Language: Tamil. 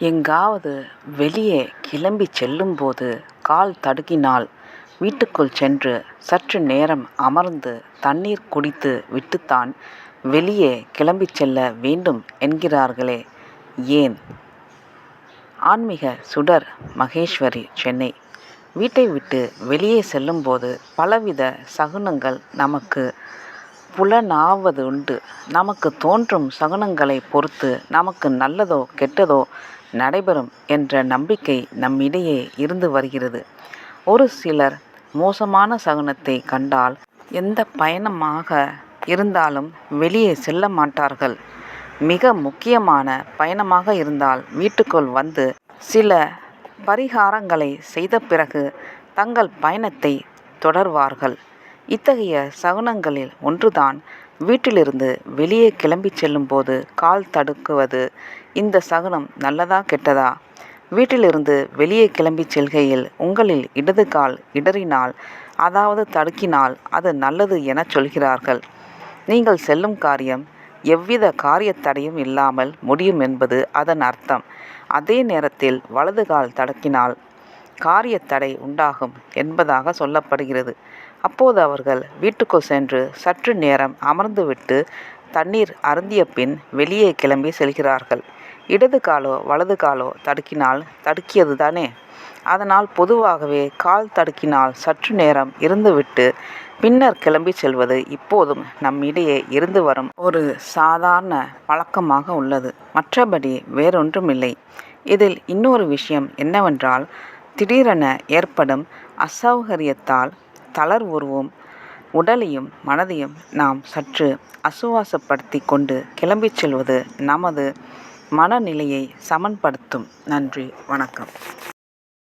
எங்காவது வெளியே கிளம்பிச் செல்லும்போது கால் தடுக்கினால் வீட்டுக்குள் சென்று சற்று நேரம் அமர்ந்து தண்ணீர் குடித்து விட்டுத்தான் வெளியே கிளம்பிச் செல்ல வேண்டும் என்கிறார்களே ஏன்? ஆன்மிக சுடர் மகேஸ்வரி சென்னை வீட்டை விட்டு வெளியே செல்லும்போது பலவித சகுனங்கள் நமக்கு புலனாவது உண்டு நமக்கு தோன்றும் சகுனங்களை பொறுத்து நமக்கு நல்லதோ கெட்டதோ நடைபெறும் என்ற நம்பிக்கை நம்மிடையே இருந்து வருகிறது. ஒரு சிலர் மோசமான சகுனத்தைக் கண்டால் எந்த பயணமாக இருந்தாலும் வெளியே செல்ல மாட்டார்கள். மிக முக்கியமான பயணமாக இருந்தால் வீட்டுக்குள் வந்து சில பரிகாரங்களை செய்த பிறகு தங்கள் பயணத்தை தொடர்வார்கள். இத்தகைய சகுனங்களில் ஒன்றுதான் வீட்டிலிருந்து வெளியே கிளம்பிச் செல்லும்போது கால் தடுக்குவது. இந்த சகுனம் நல்லதா கெட்டதா? வீட்டிலிருந்து வெளியே கிளம்பி செல்கையில் உங்களில் இடது கால் இடறினால் அதாவது தடுக்கினால் அது நல்லது என சொல்கிறார்கள். நீங்கள் செல்லும் காரியம் எவ்வித காரியத்தடையும் இல்லாமல் முடியும் என்பது அதன் அர்த்தம். அதே நேரத்தில் வலது கால் தடுக்கினால் காரியத்தடை உண்டாகும் என்பதாக சொல்லப்படுகிறது. அப்போது அவர்கள் வீட்டுக்குள் சென்று சற்று நேரம் அமர்ந்துவிட்டு தண்ணீர் அருந்திய பின் வெளியே கிளம்பி செல்கிறார்கள். இடது காலோ வலது காலோ தடுக்கினால் தடுக்கியதுதானே. அதனால் பொதுவாகவே கால் தடுக்கினால் சற்று நேரம் இருந்துவிட்டு பின்னர் கிளம்பி செல்வது இப்போதும் நம்மிடையே இருந்து வரும் ஒரு சாதாரண பழக்கமாக உள்ளது. மற்றபடி வேறொன்றுமில்லை. இதில் இன்னொரு விஷயம் என்னவென்றால் திடீரென ஏற்படும் அசௌகரியத்தால் தளர்வுறும் உடலையும் மனதையும் நாம் சற்று அசுவாசப்படுத்தி கொண்டு கிளம்பிச் செல்வது நமது மனநிலையை சமன்படுத்தும். நன்றி வணக்கம்.